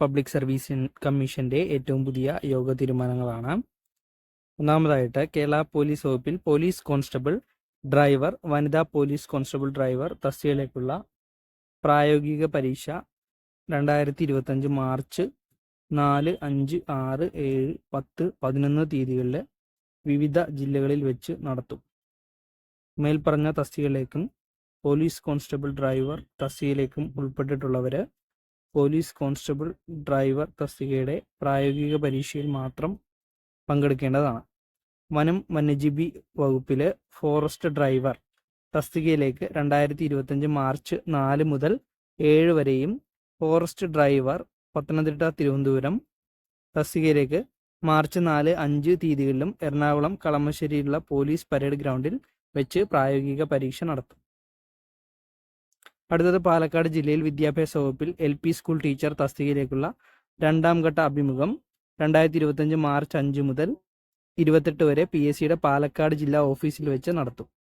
Public service കമ്മീഷന്റെ ഏറ്റവും പുതിയ യോഗ തീരുമാനങ്ങളാണ്. ഒന്നാമതായിട്ട് കേരള പോലീസ് വകുപ്പിൽ പോലീസ് കോൺസ്റ്റബിൾ ഡ്രൈവർ വനിതാ പോലീസ് കോൺസ്റ്റബിൾ ഡ്രൈവർ തസ്തികയിലേക്കുള്ള പ്രായോഗിക പരീക്ഷ രണ്ടായിരത്തി ഇരുപത്തഞ്ച് മാർച്ച് നാല് അഞ്ച് ആറ് ഏഴ് പത്ത് പതിനൊന്ന് തീയതികളിൽ വിവിധ ജില്ലകളിൽ വെച്ച് നടത്തും. മേൽപ്പറഞ്ഞ തസ്തികയിലേക്കും പോലീസ് കോൺസ്റ്റബിൾ ഡ്രൈവർ തസ്തികയിലേക്കും ഉൾപ്പെട്ടിട്ടുള്ളവർ പോലീസ് കോൺസ്റ്റബിൾ ഡ്രൈവർ തസ്തികയുടെ പ്രായോഗിക പരീക്ഷയിൽ മാത്രം പങ്കെടുക്കേണ്ടതാണ്. വനം വന്യജീവി വകുപ്പിലെ ഫോറസ്റ്റ് ഡ്രൈവർ തസ്തികയിലേക്ക് രണ്ടായിരത്തി ഇരുപത്തഞ്ച് മാർച്ച് നാല് മുതൽ ഏഴ് വരെയും ഫോറസ്റ്റ് ഡ്രൈവർ പത്തനംതിട്ട തിരുവനന്തപുരം തസ്തികയിലേക്ക് മാർച്ച് നാല് അഞ്ച് തീയതികളിലും എറണാകുളം കളമശ്ശേരിയിലുള്ള പോലീസ് പരേഡ് ഗ്രൗണ്ടിൽ വെച്ച് പ്രായോഗിക പരീക്ഷ നടത്തും. അടുത്തത് പാലക്കാട് ജില്ലയിൽ വിദ്യാഭ്യാസ വകുപ്പിൽ എൽ പി സ്കൂൾ ടീച്ചർ തസ്തികയിലേക്കുള്ള രണ്ടാം ഘട്ട അഭിമുഖം രണ്ടായിരത്തി ഇരുപത്തഞ്ച് മാർച്ച് അഞ്ച് മുതൽ ഇരുപത്തെട്ട് വരെ പി എസ് സിയുടെ പാലക്കാട് ജില്ലാ ഓഫീസിൽ വെച്ച് നടത്തും.